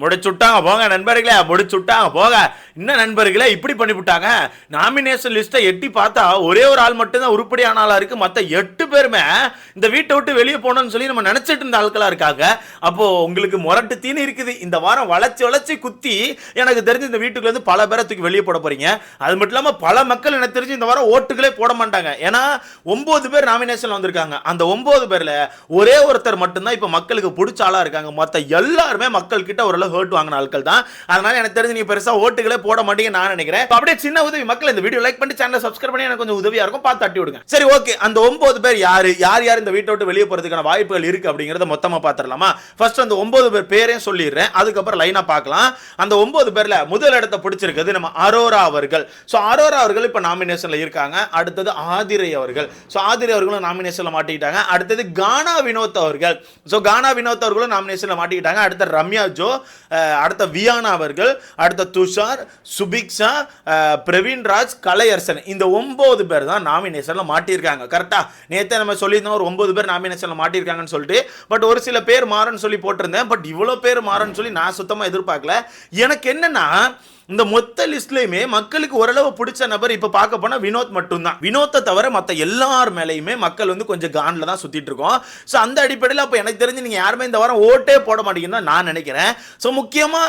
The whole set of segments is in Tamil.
முடிச்சுட்டாங்க போங்க நண்பர்களே முடிச்சுட்டாங்க போக என்ன நண்பர்களே இப்படி பண்ணிவிட்டாங்க. நாமினேஷன் லிஸ்ட்டை எட்டி பார்த்தா ஒரே ஒரு ஆள் மட்டும்தான் உருப்படியான ஆளாக இருக்குது மற்ற எட்டு பேருமே இந்த வீட்டை விட்டு வெளியே போனோம்னு சொல்லி நம்ம நினச்சிட்டு இருந்த ஆட்களாக இருக்காங்க. அப்போது உங்களுக்கு முரட்டு தீனி இருக்குது. இந்த வாரம் வளச்சி வளச்சி குத்தி எனக்கு தெரிஞ்சு இந்த வீட்டுக்குள்ளேருந்து பல பேரை தூக்கி வெளியே போட போகிறீங்க அது மட்டும் இல்லாமல் பல மக்கள் எனக்கு தெரிஞ்சு இந்த வாரம் ஓட்டுகளே போட மாட்டாங்க. ஏன்னா ஒம்பது பேர் நாமினேஷன் வந்திருக்காங்க. அந்த ஒம்பது பேரில் ஒரே ஒருத்தர் மட்டும்தான் இப்போ மக்களுக்கு பிடிச்ச ஆளாக இருக்காங்க. மற்ற எல்லாருமே மக்கள் கிட்ட ஓரளவு ஹேர்ட் வாங்கின ஆட்கள் தான். அதனால் எனக்கு தெரிஞ்சு நீங்க பெருசாக ஓட்டுகளே போட மாட்டீங்க நான் நினைக்கிறேன். அப்படியே சின்ன உதவி மக்கள் இந்த வீடியோ லைக் பண்ணி சேனலை சப்ஸ்கிரைப் பண்ணி எனக்கு கொஞ்சம் உதவியா இருக்கும் பார்த்து தட்டி விடுங்க. சரி ஓகே அந்த ஒன்பது பேர் யாரு? யார் யார் இந்த வீட்டை விட்டு வெளியே போறதுக்கான வாய்ப்புகள் இருக்கு அப்படிங்கறத மொத்தமா பாத்திரலாமா ஃபர்ஸ்ட் அந்த ஒன்பது பேர் பேரையும் சொல்லிடுறேன். அதுக்கப்புறம் லைனா பார்க்கலாம். அந்த ஒன்பது பேர்ல முதல் இடத்தை பிடிச்சிருக்கிறது நம்ம அரோரா அவர்கள். ஸோ அரோரா அவர்கள் இப்போ நாமினேஷன்ல இருக்காங்க. அடுத்தது ஆதிரை அவர்கள். ஸோ ஆதிரை அவர்களும் நாமினேஷன்ல மாட்டிக்கிட்டாங்க. அடுத்தது கானா வினோத் அவர்கள். ஸோ கானா வினோத் அவர்களும் நாமினேஷன்ல மாட்டிக்கிட்டாங்க. அடுத்த ரம்யா ஜோ அடுத்த வியானா அவர்கள். அடுத்த துஷார் சுபிக்ஷா பிரவீன்ராஜ் பிரவீன் ராஜ் கலையரசன். இந்த ஒன்பது பேர் தான் நாமினேஷனில் மாட்டியிருக்காங்க. கரெக்டாக நேற்று நம்ம சொல்லியிருந்தோம் ஒரு ஒன்பது பேர் நாமினேஷனில் மாட்டியிருக்காங்கன்னு சொல்லிட்டு பட் ஒரு சில பேர் மாறன்னு சொல்லி போட்டிருந்தேன். பட் இவ்வளோ பேர் மாறன்னு சொல்லி நான் சுத்தமாக எதிர்பார்க்கல. எனக்கு என்னென்னா இந்த மொத்த லிஸ்ட்லையுமே மக்களுக்கு ஓரளவு பிடிச்ச நபர் இப்போ பார்க்க போனால் வினோத் மட்டும்தான். வினோத்தை தவிர மற்ற எல்லார் மேலேயுமே மக்கள் வந்து கொஞ்சம் கான்ல தான் சுற்றிட்டு இருக்கோம். ஸோ அந்த அடிப்படையில் அப்போ எனக்கு தெரிஞ்சு நீங்க யாருமே இந்த வாரம் ஓட்டே போட மாட்டீங்கன்னு நான் நினைக்கிறேன். ஸோ முக்கியமா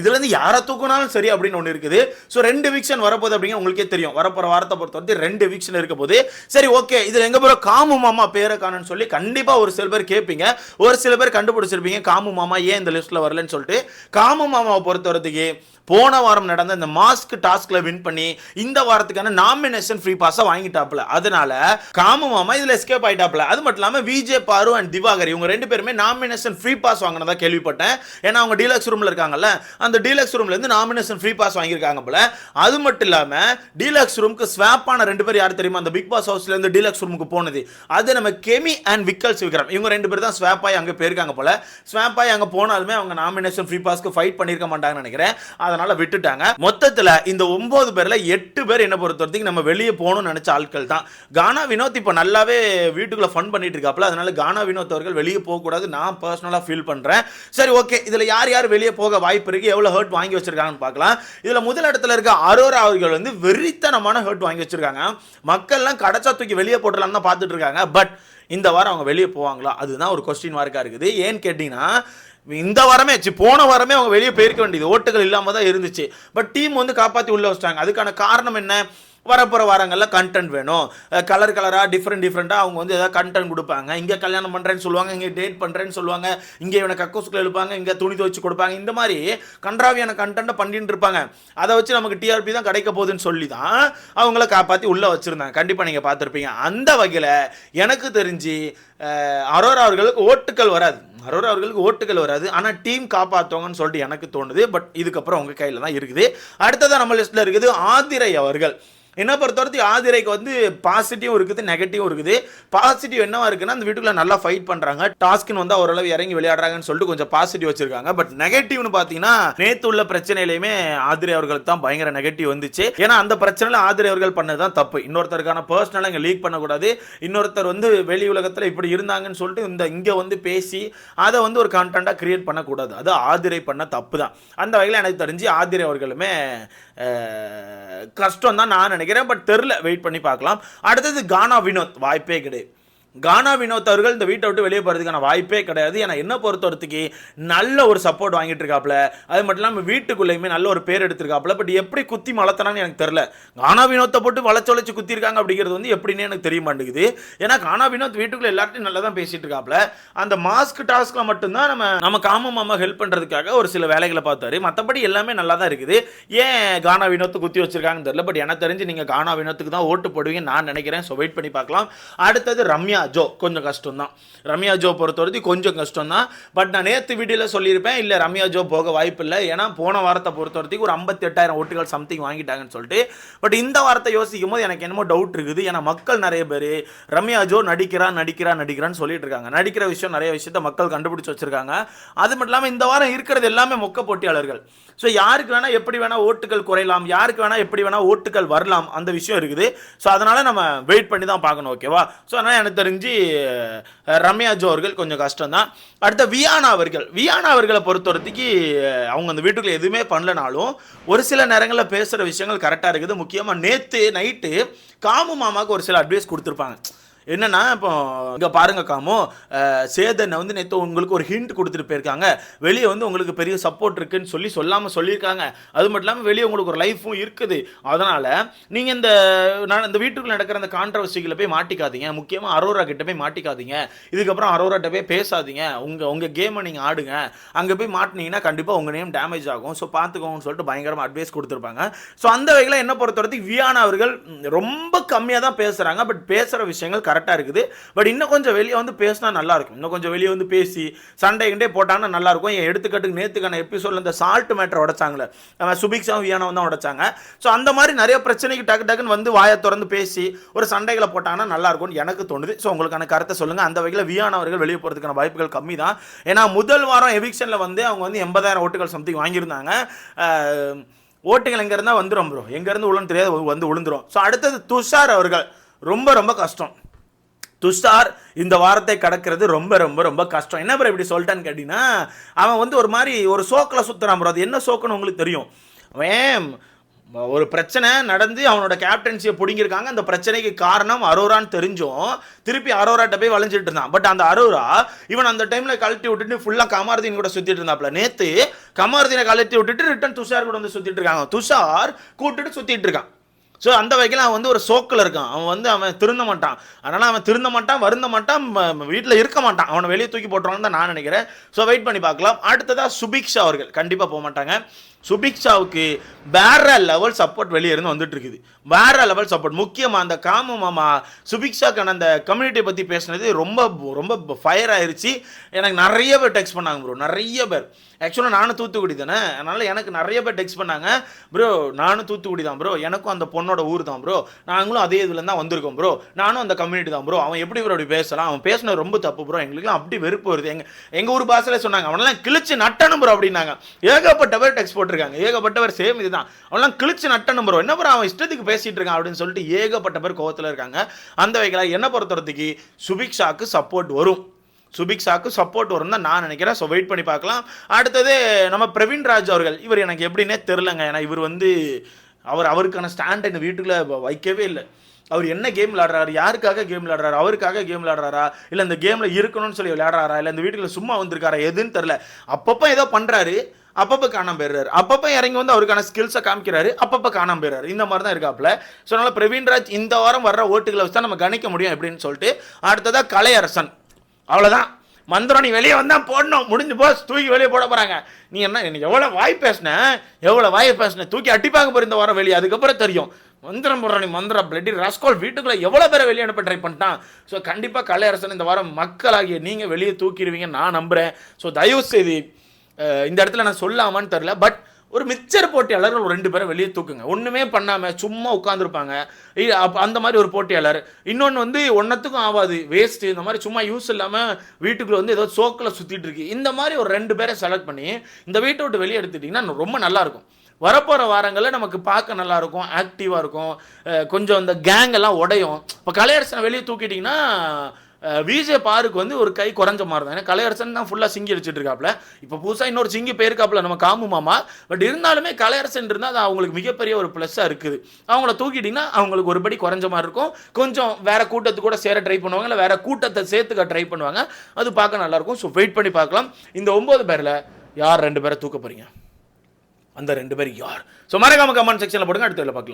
இதுலேருந்து இதுல இருந்து யாரை தூக்குனாலும் சரி அப்படின்னு ஒன்று இருக்குது. ஸோ ரெண்டு விக்ஷன் வரப்போகுது அப்படிங்க உங்களுக்கே தெரியும். வரப்போகிற வாரத்தை பொறுத்த வரைக்கும் ரெண்டு விக்ஷன் இருக்க போது சரி ஓகே இதில் எங்கே போகிற காமு மாமா பேரை காணும்னு சொல்லி கண்டிப்பாக ஒரு சில பேர் கேட்பீங்க ஒரு சில பேர் கண்டுபிடிச்சிருப்பீங்க. காமு மாமா ஏன் இந்த லிஸ்ட்டில் வரலன்னு சொல்லிட்டு. காமு மாமாவை பொறுத்த வரத்துக்கு போன வாரம் நடந்த இந்த மாஸ்க் டாஸ்க்ல வின் பண்ணி இந்த வாரத்துக்கான நாமினேஷன் ஃப்ரீ பாஸை வாங்கிட்டாப்ல அதனால காமு மாமா இதுல எஸ்கேப் ஆயிட்டாப்ல அது மட்டும் இல்லாம விஜே பாரு அண்ட் திவாகர் இவங்க ரெண்டு பேருமே நாமினேஷன் ஃப்ரீ பாஸ் வாங்கினதா கேள்விப்பட்டேன். ஏன்னா அவங்க டீலக்ஸ் ரூம்ல இருக்காங்கல்ல அந்த டீலக்ஸ் ரூம்ல இருந்து நாமினேஷன் ஃப்ரீ பாஸ் வாங்கியிருக்காங்க போல அது மட்டும் இல்லாம டீலக்ஸ் ரூமுக்கு ஸ்வாப் ஆன ரெண்டு பேர் யார் தெரியுமா? அந்த பிக் பாஸ் ஹவுஸ்ல இருந்து டீலக்ஸ் ரூமுக்கு போனது. அது நம்ம கெமி அண்ட் விக்கல் விக்ரம் இவங்க ரெண்டு பேர் தான் ஸ்வாப் ஆகி அங்க போயிருக்காங்க போல. ஸ்வாப் ஆகி அங்க போனாலுமே அவங்க நாமினேஷன் ஃப்ரீ பாஸ்க்கு ஃபைட் பண்ணிருக்க மாட்டாங்கன்னு நினைக்கிறேன். அதனால விட்டுட்டாங்க. மொத்தத்தில் இந்த ஒன்பது பேரில் எட்டு பேர் என்ன பொறுத்த வரைக்கும் நம்ம வெளியே போகணும்னு நினச்ச ஆட்கள் தான். கானா வினோத் இப்போ நல்லாவே வீட்டுக்குள்ள ஃபன் பண்ணிட்டு இருக்காப்ல அதனால கானா வினோத் அவர்கள் வெளியே போகக்கூடாது நான் பர்சனலாக ஃபீல் பண்ணுறேன் சரி ஓகே இதில் யார் யார் வெளியே போக வாய்ப்பு இருக்குது எவ்வளோ ஹர்ட் வாங்கி வச்சிருக்காங்கன்னு பார்க்கலாம். இதில் முதல் இடத்துல இருக்க அரோரா அவர்கள் வந்து வெறித்தனமான ஹர்ட் வாங்கி வச்சிருக்காங்க. மக்கள்லாம் கடைச்சா தூக்கி வெளியே போட்டுடலாம்னு தான் பார்த்துட்டு இருக்காங்க. பட் இந்த வாரம் அவங்க வெளியே போவாங்களா? அதுதான் ஒரு கொஸ்டின் மார்க்காக இருக்குது. ஏன்னு கேட்டிங்கன்னா இந்த வாரமே ஆச்சு போன வாரமே அவங்க வெளியே போயிருக்க வேண்டியது. ஓட்டுகள் இல்லாமல் தான் இருந்துச்சு. பட் டீம் வந்து காப்பாற்றி உள்ளே வச்சிட்டாங்க. அதுக்கான காரணம் என்ன? வரப்போகிற வாரங்களில் கண்டென்ட் வேணும். கலர் கலராக டிஃப்ரெண்ட் டிஃப்ரெண்ட்டாக அவங்க வந்து எதாவது கண்டென்ட் கொடுப்பாங்க. இங்கே கல்யாணம் பண்ணுறேன்னு சொல்லுவாங்க இங்கே டேட் பண்ணுறேன்னு சொல்லுவாங்க. இங்கே இவனை கக்கூசுக்குள்ள எழுப்பாங்க இங்கே துணி துவச்சு கொடுப்பாங்க. இந்த மாதிரி கன்றாவியான கண்டென்ட்டை பண்ணிட்டு இருப்பாங்க. அதை வச்சு நமக்கு டிஆர்பி தான் கிடைக்க போகுதுன்னு சொல்லி தான் அவங்கள காப்பாற்றி உள்ளே வச்சுருந்தாங்க. கண்டிப்பாக நீங்கள் பார்த்துருப்பீங்க. அந்த வகையில் எனக்கு தெரிஞ்சு அரோரா அவர்களுக்கு ஓட்டுக்கள் வராது. அரோரா அவர்களுக்கு ஓட்டுகள் வராது. ஆனால் டீம் காப்பாற்றுவாங்கன்னு சொல்லிட்டு எனக்கு தோணுது. பட் இதுக்கப்புறம் உங்கள் கையில் தான் இருக்குது. அடுத்ததான் நம்ம லிஸ்ட்டில் இருக்குது ஆதிரை அவர்கள். என்ன பொறுத்த வரைக்கும் ஆதிரைக்கு வந்து பாசிட்டிவும் இருக்குது நெகட்டிவும் இருக்குது. பாசிட்டிவ் என்னவா இருக்குன்னா அந்த வீட்டுக்குள்ள நல்லா ஃபைட் பண்றாங்க. டாஸ்க்னு வந்து ஓரளவு இறங்கி விளையாடுறாங்கன்னு சொல்லிட்டு கொஞ்சம் பாசிட்டிவ் வச்சிருக்காங்க. பட் நெகட்டிவ்னு பார்த்தீங்கன்னா நேத்து உள்ள பிரச்சனையிலையுமே ஆதிரை அவர்களுக்கு தான் பயங்கர நெகட்டிவ் வந்துச்சு. ஏன்னா அந்த பிரச்சனையில ஆதிரை அவர்கள் பண்ணது தான் தப்பு. இன்னொருத்தருக்கான பர்சனலாக இங்கே லீக் பண்ணக்கூடாது. இன்னொருத்தர் வந்து வெளி உலகத்தில் இப்படி இருந்தாங்கன்னு சொல்லிட்டு இந்த இங்கே வந்து பேசி அதை வந்து ஒரு கண்டென்ட்டாக கிரியேட் பண்ணக்கூடாது. அது ஆதிரை பண்ண தப்பு தான் அந்த வகையில் எனக்கு தெரிஞ்சு ஆதிரை அவர்களுமே கஷ்டம் தான் நான் நினைக்கிறேன். பட் தெரில வெயிட் பண்ணி பார்க்கலாம். அடுத்தது கானா வினோத். வாய்ப்பே கிடையாது. கானா வினோத் அவர்கள் இந்த வீட்டை விட்டு வெளியே போகிறதுக்கான வாய்ப்பே கிடையாது. ஏன்னா என்ன பொறுத்தவரத்துக்கு நல்ல ஒரு சப்போர்ட் வாங்கிட்டு இருக்காப்புல. அது மட்டும் இல்லாமல் வீட்டுக்குள்ளேயுமே நல்ல ஒரு பேர் எடுத்திருக்காப்புல. பட் எப்படி குத்தி வளர்த்தனான்னு எனக்கு தெரில கானா வினோத்தை போட்டு வளைச்சு வளைச்சு குத்திருக்காங்க அப்படிங்கிறது வந்து எப்படின்னு எனக்கு தெரிய மாட்டேங்குது. ஏன்னா கானா வினோத் வீட்டுக்குள்ளே எல்லார்ட்டையும் நல்லா தான் பேசிட்டு இருக்காப்புல. அந்த மாஸ்க் டாஸ்க்ல மட்டும்தான் நம்ம நம்ம காம மாமா ஹெல்ப் பண்ணுறதுக்காக ஒரு சில வேலைகளை பார்த்தாரு. மற்றபடி எல்லாமே நல்லா தான் இருக்குது. ஏன் கானா வினோத்தை குத்தி வச்சிருக்காங்கன்னு தெரில பட் எனக்கு தெரிஞ்சு நீங்கள் கானா வினோத்துக்கு தான் ஓட்டு போடுவீங்க நான் நினைக்கிறேன். ஸோ வெயிட் பண்ணி பார்க்கலாம். அடுத்தது ரம்யா. ஜோ கொஞ்சம் கஷ்டம் தான் ரம்யா ஜோ பொறுத்த வரைக்கும் கொஞ்சம் கஷ்டம் தான் பட் நான் நேற்று வீடியோவில் சொல்லியிருப்பேன் இல்லை ரம்யா ஜோ போக வாய்ப்பு இல்லை. ஏன்னா போன வாரத்தை பொறுத்த வரைக்கும் ஒரு ஐம்பத்தி எட்டாயிரம் ஓட்டுகள் சம்திங் வாங்கிட்டாங்கன்னு சொல்லிட்டு. பட் இந்த வாரத்தை யோசிக்கும் போது எனக்கு என்னமோ டவுட் இருக்குது. ஏன்னா மக்கள் நிறைய பேர் ரம்யா ஜோ நடிக்கிறா நடிக்கிறா நடிக்கிறான்னு சொல்லிட்டு இருக்காங்க. நடிக்கிற விஷயம் நிறைய விஷயத்த மக்கள் கண்டுபிடிச்சு வச்சிருக்காங்க. அது மட்டும் இல்லாமல் இந்த வாரம் இருக்கிறது எல்லாமே மொக்க போட்டியாளர்கள். ஸோ யாருக்கு வேணால் எப்படி வேணால் ஓட்டுகள் குறையலாம் யாருக்கு வேணால் எப்படி வேணால் ஓட்டுகள் வரலாம் அந்த விஷயம் இருக்குது. ஸோ அதனால் நம்ம வெயிட் பண்ணி தான் பார்க்கணும் ஓகேவா ஸோ அதனால் எனக்கு தெரிஞ்சு தெரிஞ்சு ரம்யா ஜோ அவர்கள் கொஞ்சம் கஷ்டம் தான் அடுத்த வியானா அவர்கள். வியானா அவர்களை பொறுத்தவரத்துக்கு அவங்க அந்த வீட்டுக்குள்ள எதுவுமே பண்ணலனாலும் ஒரு சில நேரங்களில் பேசுகிற விஷயங்கள் கரெக்டாக இருக்குது. முக்கியமாக நேற்று நைட்டு காமு மாமாவுக்கு ஒரு சில அட்வைஸ் கொடுத்துருப்பாங்க. என்னன்னா இப்போ இங்கே பாருங்க காமோ. சேதனை வந்து நேற்று உங்களுக்கு ஒரு ஹிண்ட் கொடுத்துட்டு போயிருக்காங்க. வெளியே வந்து உங்களுக்கு பெரிய சப்போர்ட் இருக்குன்னு சொல்லி சொல்லாமல் சொல்லியிருக்காங்க. அது மட்டும் இல்லாமல் வெளியே உங்களுக்கு ஒரு லைஃப்பும் இருக்குது. அதனால் நீங்கள் இந்த நான் இந்த வீட்டுக்குள்ள நடக்கிற அந்த கான்ட்ரவர்சிகளை போய் மாட்டிக்காதீங்க. முக்கியமாக அரோரா கிட்ட போய் மாட்டிக்காதீங்க. இதுக்கப்புறம் அரோராட்ட போய் பேசாதீங்க. உங்கள் உங்கள் கேமை நீங்கள் ஆடுங்க. அங்கே போய் மாட்டினீங்கன்னா கண்டிப்பாக உங்கள் நேம் டேமேஜ் ஆகும். ஸோ பார்த்துக்கோங்கன்னு சொல்லிட்டு பயங்கரமாக அட்வைஸ் கொடுத்துருப்பாங்க. ஸோ அந்த வகையில் என்ன பொறுத்தவரைக்கும் வியானா அவர்கள் ரொம்ப கம்மியாக தான் பேசுகிறாங்க பட் பேசுகிற விஷயங்கள் கரெக்டாக இருக்குது. பட் இன்னும் கொஞ்சம் வெளியே வந்து பேசினா நல்லாயிருக்கும் இன்னும் கொஞ்சம் வெளியே வந்து பேசி சண்டை கிண்டே போட்டாங்கன்னா நல்லா இருக்கும் என் எடுத்துக்காட்டுக்கு நேற்றுக்கான எபிசோடில் இந்த சால்ட் மேட்டர் உடைச்சாங்களே. அவன் சுபிக்ஷாவும் வியானாவும் தான் உடைச்சாங்க. ஸோ அந்த மாதிரி நிறைய பிரச்சனைக்கு டக்கு டக்குன்னு வந்து வாயை திறந்து பேசி ஒரு சண்டைகளை போட்டாங்கன்னா நல்லாயிருக்கும்னு எனக்கு தோணுது. ஸோ உங்களுக்கான கருத்தை சொல்லுங்கள் அந்த வகையில் வியானவர்கள் வெளியே போகிறதுக்கான வாய்ப்புகள் கம்மி தான் ஏன்னா முதல் வாரம் எவிக்ஷனில் வந்து அவங்க வந்து எண்பதாயிரம் ஓட்டுகள் சம்திங் வாங்கியிருந்தாங்க. ஓட்டுகள் ஓட்டுகள் எங்கேருந்தா வந்துடும் ப்ரோ எங்கேருந்து உளுன்னு தெரியாது வந்து விழுந்துரும் ஸோ அடுத்தது துஷார் அவர்கள். ரொம்ப ரொம்ப கஷ்டம். துஷார் இந்த வாரத்தை கடக்கிறது ரொம்ப ரொம்ப ரொம்ப கஷ்டம். என்ன ப்ரோ இப்படி சொல்லிட்டான்னு கேட்டிங்கன்னா அவன் வந்து ஒரு மாதிரி ஒரு சோக்கில் சுற்றுறான் ப்ரோ அது என்ன சோக்குன்னு உங்களுக்கு தெரியும்? அவன் ஒரு பிரச்சனை நடந்து அவனோட கேப்டன்சியை பிடிங்கிருக்காங்க அந்த பிரச்சனைக்கு காரணம் அரோரான்னு தெரிஞ்சும் திருப்பி அரோராட்ட போய் வளைஞ்சிட்டு இருந்தான். பட் அந்த அரோரா இவன் அந்த டைமில் கழட்டி விட்டுட்டு ஃபுல்லாக கமாரதீன் கூட சுற்றிட்டு இருந்தாப்ல நேற்று கமாரதீனை கழட்டி விட்டுட்டு ரிட்டன் துஷார் கூட வந்து சுற்றிட்டு இருக்காங்க. துஷார் கூட்டுட்டு சுற்றிட்டு இருக்கான். ஸோ அந்த வகையில் அவன் வந்து ஒரு சோக்கில் இருக்கான். அவன் வந்து அவன் திருந்த மாட்டான். அதனால் அவன் திருந்த மாட்டான் வருந்த மாட்டான் வீட்டில் இருக்க மாட்டான். அவனை வெளியே தூக்கி போட்டுறான்னு தான் நான் நினைக்கிறேன். ஸோ வெயிட் பண்ணி பார்க்கலாம். அடுத்ததாக சுபிக்ஷா அவர்கள். கண்டிப்பாக போக மாட்டாங்க. சுபிக்ஷாவுக்கு வேற லெவல் சப்போர்ட் வெளியே இருந்து வந்துட்டு இருக்குது வேற லெவல் சப்போர்ட் முக்கியமாக அந்த காம மாமா சுபிக்ஷாக்கான அந்த கம்யூனிட்டியை பற்றி பேசினது ரொம்ப ரொம்ப ஃபயர் ஆயிடுச்சு எனக்கு நிறைய பேர் டெக்ஸ்ட் பண்ணாங்க ப்ரோ நிறைய பேர். ஆக்சுவலாக நானும் தூத்துக்குடி தானே. அதனால் எனக்கு நிறைய பேர் டெக்ஸ்ட் பண்ணாங்க. ப்ரோ நானும் தூத்துக்குடி தான் ப்ரோ எனக்கும் அந்த பொண்ணோட ஊர் தான் ப்ரோ நாங்களும் அதே இதில் தான் வந்திருக்கோம் ப்ரோ நானும் அந்த கம்யூனிட்டி தான் ப்ரோ அவன் எப்படி ப்ரோ அப்படி பேசலாம்? அவன் பேசினது ரொம்ப தப்பு ப்ரோ எங்களுக்குலாம் அப்படி வெறுப்பு வருது. எங்கள் எங்கள் ஊர் பாஷையில சொன்னாங்க. அவனெல்லாம் கிழிச்சு நட்டணும் ப்ரோ அப்படின்னாங்க. ஏகப்பட்ட பேர் டெக்ஸ்ட் இருக்காங்க. ஏகப்பட்டவர் சேம் இதுதான். அவன்லாம் கிழிச்சு நட்டணும் ப்ரோ என்ன ப்ரோ அவன் இஷ்டத்துக்கு பேசிட்டு இருக்கான் அப்படின்னு சொல்லிட்டு ஏகப்பட்ட பேர் கோவத்தில் இருக்காங்க. அந்த வகையில் என்ன பொறுத்தவரத்துக்கு சுபிக்ஷாக்கு சப்போர்ட் வரும். சுபிக்ஷாக்கு சப்போர்ட் வரும் தான் நான் நினைக்கிறேன். ஸோ வெயிட் பண்ணி பார்க்கலாம். அடுத்தது நம்ம பிரவீன் ராஜ் அவர்கள். இவர் எனக்கு எப்படின்னே தெரிலங்க ஏன்னா இவர் வந்து அவர் அவருக்கான ஸ்டாண்ட் எங்கள் வீட்டுக்குள்ள வைக்கவே இல்லை. அவர் என்ன கேம் விளாடுறாரு யாருக்காக கேம் விளாடுறாரு அவருக்காக கேம் விளையாடுறாரா? இல்லை இந்த கேமில் இருக்கணும்னு சொல்லி விளையாடுறாரா? இல்லை இந்த வீட்டுக்குள்ள சும்மா வந்திருக்காரா? எதுன்னு தெரில அப்பப்போ ஏதோ பண்ணுறாரு அப்பப்போ காணாம போயிடுறாரு. அப்பப்போ இறங்கி வந்து அவருக்கான ஸ்கில்ஸை காமிக்கிறாரு. அப்பப்போ காணாம போயிடுறாரு. இந்த மாதிரி தான் இருக்காப்புல. ஸோ அதனால் பிரவீன்ராஜ் இந்த வாரம் வர்ற ஓட்டுகளை வச்சு தான் நம்ம கணிக்க முடியும் எப்படின்னு சொல்லிட்டு அடுத்ததாக கலையரசன் அவ்வளோதான் மந்திரம் நீ வெளியே வந்தால் போடணும். முடிஞ்சு போஸ் தூக்கி வெளியே போட போகிறாங்க நீ என்ன எனக்கு எவ்வளோ வாய் பேசினேன் எவ்வளோ வாய் பேசினேன் தூக்கி அடிப்பாங்க போகிற இந்த வாரம் வெளியே. அதுக்கப்புறம் தெரியும். மந்திரம் போடுற நீ மந்திரம் பிளட்டி ரஸ்கோல் வீட்டுக்குள்ளே எவ்வளோ பேரை வெளியே அனுப்ப ட்ரை பண்ணிட்டான். ஸோ கண்டிப்பாக கலையரசன் இந்த வாரம் மக்களாகிய நீங்கள் வெளியே தூக்கிடுவீங்க நான் நம்புகிறேன் ஸோ தயவு செய்து இந்த இடத்துல நான் சொல்லாமான்னு தெரில பட் ஒரு மிச்சர் போட்டியாளர்கள் ஒரு ரெண்டு பேரை வெளியே தூக்குங்க. ஒன்றுமே பண்ணாமல் சும்மா உட்காந்துருப்பாங்க அந்த மாதிரி ஒரு போட்டியாளர். இன்னொன்று வந்து ஒன்றத்துக்கும் ஆகாது வேஸ்ட்டு இந்த மாதிரி சும்மா யூஸ் இல்லாமல் வீட்டுக்குள்ளே வந்து ஏதோ சோக்கில் சுற்றிட்டு இருக்கு. இந்த மாதிரி ஒரு ரெண்டு பேரை செலக்ட் பண்ணி இந்த வீட்டை விட்டு வெளியே எடுத்துட்டிங்கன்னா ரொம்ப நல்லாயிருக்கும் வரப்போகிற வாரங்களில் நமக்கு பார்க்க நல்லாயிருக்கும் ஆக்டிவாக இருக்கும். கொஞ்சம் இந்த கேங் எல்லாம் உடையும். இப்போ கலையரசனை வெளியே தூக்கிட்டிங்கன்னா விஜே பாருக்கு வந்து ஒரு கை குறைஞ்ச மாதிரி தான் ஏன்னா கலையரசன் தான் ஃபுல்லாக சிங்கி அடிச்சிட்டு இருக்காப்ல இப்போ புதுசாக இன்னொரு சிங்கி போயிருக்காப்ல நம்ம காமு மாமா. பட் இருந்தாலுமே கலையரசன் இருந்தால் அது அவங்களுக்கு மிகப்பெரிய ஒரு ப்ளஸ்ஸாக இருக்குது. அவங்கள தூக்கிட்டிங்கன்னா அவங்களுக்கு ஒரு படி குறைஞ்ச மாதிரி இருக்கும். கொஞ்சம் வேற கூட்டத்து கூட சேர ட்ரை பண்ணுவாங்க இல்லை வேற கூட்டத்தை சேர்த்துக்க ட்ரை பண்ணுவாங்க. அது பார்க்க நல்லாயிருக்கும் ஸோ வெயிட் பண்ணி பார்க்கலாம். இந்த ஒம்பது பேரில் யார் ரெண்டு பேரை தூக்க போகிறீங்க அந்த ரெண்டு பேர் யார்? ஸோ மறக்காம கமெண்ட் செக்ஷனில் போடுங்க. அடுத்த பார்க்கலாம்.